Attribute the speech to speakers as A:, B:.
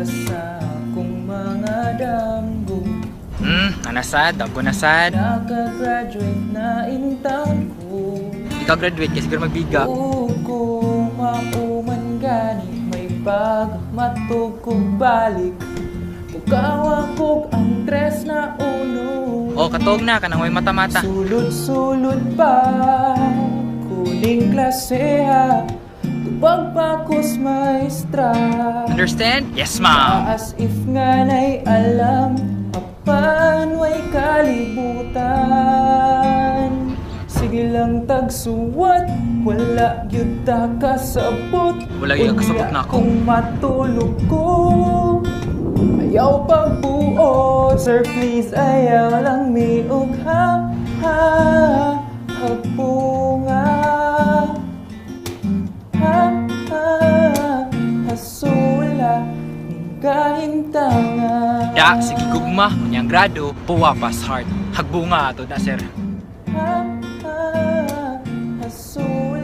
A: Dalawas sa akong mga damgo.
B: Hmm, anasad, ako nasad Nakagraduate na intang ko.
A: Ikagraduate kasi siguro magbiga.
B: Oo, kung mauman gani May bag, matog balik. Tugawa ko ang tres na uno.
A: Oh, katog na, kanang may mata-mata.
B: Sulod-sulod pa Kuning klase ha. Tubag pa kus maestra
A: Understand? Yes, ma'am.
B: As if nga na'y alam Apan way kalibutan Sige lang tagsuwat Wala yun ta kasabot
A: Wala yun kasabot na ako.
B: Kung matulog ko Ayaw pagbuo Sir please ayaw lang miog ha Ha Ha Kahintanga
A: Ya, sige gugma, kunyang grado, puwa pas hard. Hagbunga ato na, sir.
B: Ha